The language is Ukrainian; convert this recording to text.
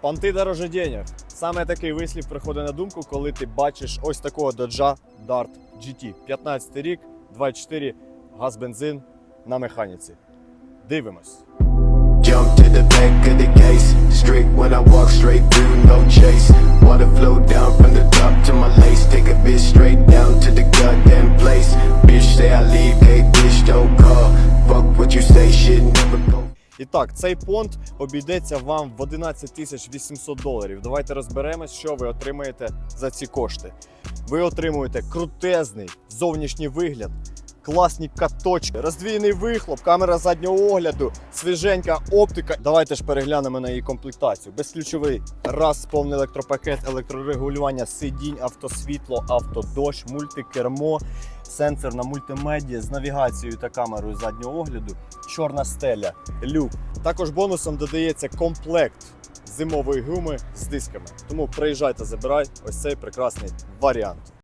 Понти дороже денег. Саме такий вислів приходить на думку, коли ти бачиш ось такого Dodge Dart GT. 15 рік, 24 газ бензин на механіці. Дивимось. Jump to the back of the case. Strict when I walk straight through, no chase. Water flow down from the top to my lace. Take a bitch straight down to the goddamn place. Bitch say I leave, hey bitch don't call. Fuck what you say, shit never go. І так, цей понт обійдеться вам в 11 тисяч 800 доларів. Давайте розберемось, що ви отримаєте за ці кошти. Ви отримуєте крутезний зовнішній вигляд, класні каточки, роздвійний вихлоп, камера заднього огляду, свіженька оптика. Давайте ж переглянемо на її комплектацію. Безключовий раз, повний електропакет, електрорегулювання сидінь, автосвітло, автодощ, мультикермо, сенсорна мультимедіа з навігацією та камерою заднього огляду, чорна стеля, люк. Також бонусом додається комплект зимової гуми з дисками. Тому приїжджайте, забирай ось цей прекрасний варіант.